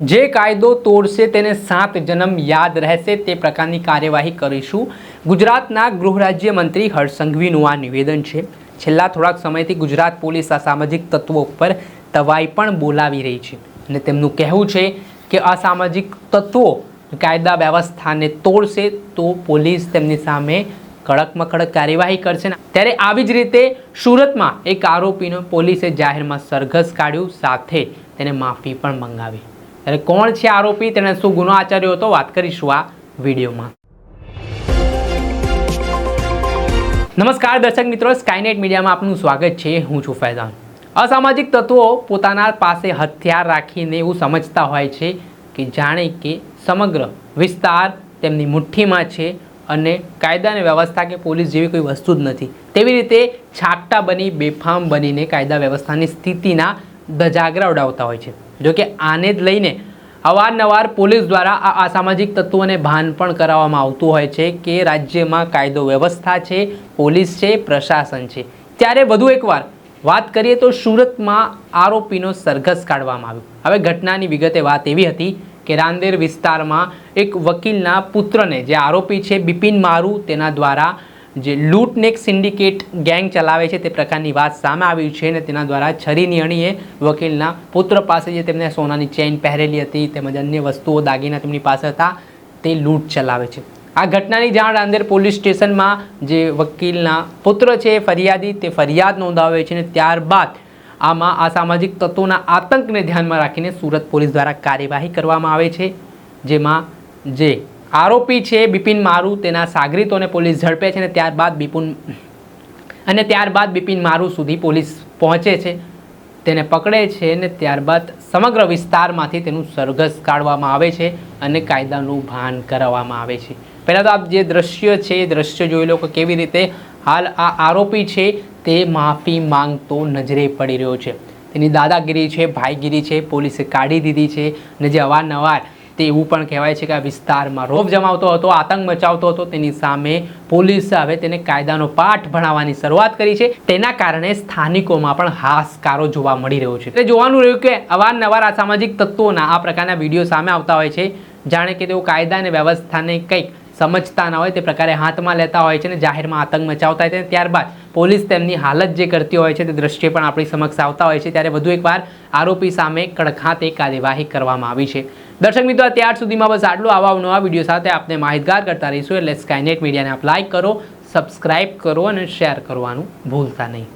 જે કાયદો તોડશે તેને સાત જન્મ યાદ રહેશે તે પ્રકારની કાર્યવાહી કરીશું. ગુજરાતના ગૃહ રાજ્યમંત્રી હર્ષ સંઘવીનું આ નિવેદન છે. છેલ્લા થોડાક સમયથી ગુજરાત પોલીસ અસામાજિક તત્વો ઉપર તવાઈ પણ બોલાવી રહી છે અને તેમનું કહેવું છે કે અસામાજિક તત્વો કાયદા વ્યવસ્થાને તોડશે તો પોલીસ તેમની સામે કડકમાં કડક કાર્યવાહી કરશે. ત્યારે આવી જ રીતે સુરતમાં એક આરોપીનો પોલીસે જાહેરમાં સરઘસ કાઢ્યું, સાથે તેને માફી પણ મંગાવી. ત્યારે કોણ છે આરોપી, તેણે શું ગુનો આચર્યો હતો, વાત કરીશું આ વિડીયોમાં. નમસ્કાર દર્શક મિત્રો સ્કાયનેટ મીડિયામાં આપનું સ્વાગત છે, હું છું ફૈઝાન. અસામાજિક તત્વો પોતાના પાસે હથિયાર રાખીને એવું સમજતા હોય છે કે જાણે કે સમગ્ર વિસ્તાર તેમની મુઠ્ઠીમાં છે અને કાયદા અને વ્યવસ્થા કે પોલીસ જેવી કોઈ વસ્તુ જ નથી. તેવી રીતે છાકટા બની, બેફામ બનીને કાયદા વ્યવસ્થાની સ્થિતિના ધજાગરા ઉડાવતા હોય છે. જોકે આને જ લઈને અવારનવાર પોલીસ દ્વારા આ અસામાજિક તત્વોને ભાન પણ કરાવવામાં આવતું હોય છે કે રાજ્યમાં કાયદો વ્યવસ્થા છે, પોલીસ છે, પ્રશાસન છે. ત્યારે વધુ એકવાર વાત કરીએ તો સુરતમાં આરોપીનો સરઘસ કાઢવામાં આવ્યો. હવે ઘટનાની વિગતે વાત એવી હતી કે રાંદેર વિસ્તારમાં એક વકીલના પુત્રને જે આરોપી છે બિપિન મારુ તેના દ્વારા જે લૂંટને એક સિન્ડિકેટ ગેંગ ચલાવે છે તે પ્રકારની વાત સામે આવી છે અને તેના દ્વારા છરીની અણીએ વકીલના પુત્ર પાસે જે તેમને સોનાની ચેઇન પહેરેલી હતી તેમજ અન્ય વસ્તુઓ દાગીના તેમની પાસે હતા, તે લૂંટ ચલાવે છે. આ ઘટનાની જાણ રાંદેર પોલીસ સ્ટેશનમાં જે વકીલના પુત્ર છે ફરિયાદી, તે ફરિયાદ નોંધાવે છે અને ત્યારબાદ આમાં આ સામાજિક તત્વોના આતંકને ધ્યાનમાં રાખીને સુરત પોલીસ દ્વારા કાર્યવાહી કરવામાં આવે છે, જેમાં જે આરોપી છે બિપિન મારુ, તેના સાગરીતોને પોલીસ ઝડપે છે અને ત્યારબાદ બિપુન અને ત્યારબાદ બિપિન મારુ સુધી પોલીસ પહોંચે છે. તેને પકડે છે અને ત્યારબાદ સમગ્ર વિસ્તારમાંથી તેનું સરઘસ કાઢવામાં આવે છે અને કાયદાનું ભાન કરાવવામાં આવે છે. પહેલાં તો આપ જે દ્રશ્ય છે, એ દ્રશ્ય જોઈ લો કે કેવી રીતે હાલ આ આરોપી છે તે માફી માંગતો નજરે પડી રહ્યો છે. તેની દાદાગીરી છે, ભાઈગીરી છે, પોલીસે કાઢી દીધી છે અને જે અવારનવાર તે એવું પણ કહેવાય છે કે આ વિસ્તારમાં રોપ જમાવતો હતો, આતંક મચાવતો હતો. તેની સામે પોલીસે હવે તેને કાયદાનો પાઠ ભણાવવાની શરૂઆત કરી છે. તેના કારણે સ્થાનિકોમાં પણ હાશકારો જોવા મળી રહ્યો છે. એટલે જોવાનું રહ્યું કે અવારનવાર આ સામાજિક તત્વોના આ પ્રકારના વીડિયો સામે આવતા હોય છે. જાણે કે તેઓ કાયદા અને વ્યવસ્થાને કંઈક સમજતા ના હોય, તે પ્રકારે હાથમાં લેતા હોય છે અને જાહેરમાં આતંક મચાવતા હોય છે. ત્યારબાદ પોલીસ તેમની હાલત જે કરતી હોય છે, તે દ્રશ્ય પણ આપણી સમક્ષ આવતા હોય છે. ત્યારે વધુ એકવાર આરોપી સામે કડખાતે કાર્યવાહી કરવામાં આવી છે. દર્શક મિત્રો ત્યાર સુધીમાં બસ આટલું. આવા નવા વીડિયો સાથે આપને માહિતગાર કરતા રહીશું. એટલે સ્કાયનેટ મીડિયાને આપ લાઇક કરો સબસ્ક્રાઇબ કરો અને શેર કરવાનું ભૂલતા નહીં.